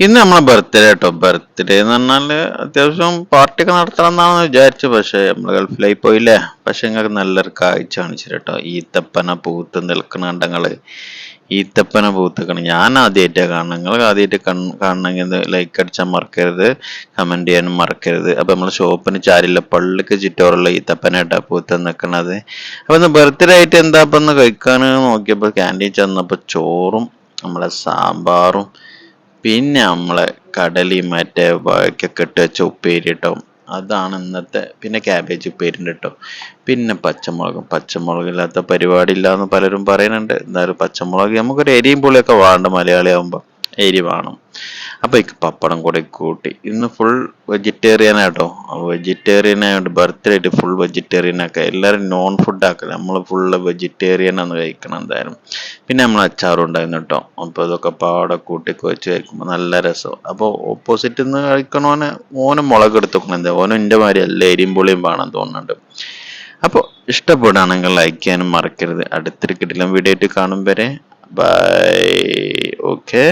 ഇന്ന് നമ്മളെ ബർത്ത്ഡേ കേട്ടോ ബർത്ത്ഡേ എന്ന് പറഞ്ഞാൽ അത്യാവശ്യം പാർട്ടിയൊക്കെ നടത്തണം എന്നാണ് വിചാരിച്ചത്. പക്ഷെ നമ്മൾ ഗൾഫിലായി പോയില്ലേ? പക്ഷെ നിങ്ങൾക്ക് നല്ലൊരു കാഴ്ച കാണിച്ചു കേട്ടോ ഈത്തപ്പന പൂത്ത് നിൽക്കണ കണ്ടങ്ങൾ. ഈത്തപ്പന പൂത്തക്കണം ഞാൻ ആദ്യമായിട്ടാണ് കാണണം നിങ്ങൾ ആദ്യമായിട്ട് കാണണമെങ്കിൽ ലൈക്ക് അടിച്ചാൽ മറക്കരുത്. കമന്റ് ചെയ്യാനും മറക്കരുത്. അപ്പൊ നമ്മളെ ഷോപ്പിന് ചാരില്ല. പള്ളിക്ക് ചുറ്റോറുള്ള ഈത്തപ്പന ഇട്ടാ പൂത്ത് നിൽക്കണത്. അപ്പൊ ഇന്ന് ബർത്ത്ഡേ ആയിട്ട് എന്താ അപ്പം ഒന്ന് കഴിക്കാൻ നോക്കിയപ്പോ ക്യാന്റീൻ ചെന്നപ്പോ ചോറും നമ്മളെ സാമ്പാറും പിന്നെ നമ്മളെ കടലി മറ്റേ വാഴക്കൊക്കെ ഇട്ട് വെച്ച ഉപ്പേരി അതാണ് ഇന്നത്തെ പിന്നെ ക്യാബേജ് ഉപ്പേരി ഉണ്ട് കേട്ടോ പിന്നെ പച്ചമുളകും പച്ചമുളക് ഇല്ലാത്ത പരിപാടി ഇല്ല എന്ന് പലരും പറയുന്നുണ്ട്. എന്തായാലും പച്ചമുളക് നമുക്കൊരു എരിയും പുളിയൊക്കെ വേണ്ട മലയാളി ആകുമ്പോൾ എരി വേണം. അപ്പൊ എനിക്ക് പപ്പടം കൂടെ കൂട്ടി. ഇന്ന് ഫുൾ വെജിറ്റേറിയൻ ആട്ടോ. വെജിറ്റേറിയൻ ആയതുകൊണ്ട് ബർത്ത്ഡേ ആയിട്ട് ഫുൾ വെജിറ്റേറിയൻ ആക്കുക എല്ലാവരും നോൺ ഫുഡ് ആക്കുക നമ്മൾ ഫുള്ള് വെജിറ്റേറിയൻ ആണ് കഴിക്കണം എന്തായാലും. പിന്നെ നമ്മൾ അച്ചാറും ഉണ്ടായിരുന്നു കേട്ടോ അപ്പോൾ ഇതൊക്കെ പാടെ കൂട്ടി കുഴച്ച് കഴിക്കുമ്പോൾ നല്ല രസം. അപ്പോൾ ഓപ്പോസിറ്റ് നിന്ന് കഴിക്കണോനെ ഓനും മുളക് എടുത്തുക്കണം. എന്താ ഓനും എന്റെ മാതിരി അല്ല എരിയും പുളിയും വേണം തോന്നുന്നുണ്ട്. അപ്പോൾ ഇഷ്ടപ്പെടുകയാണെങ്കിൽ ലൈക്ക് ചെയ്യാനും മറക്കരുത്. അടുത്തൊരു വീഡിയോ ആയിട്ട് കാണും വരെ. Bye okay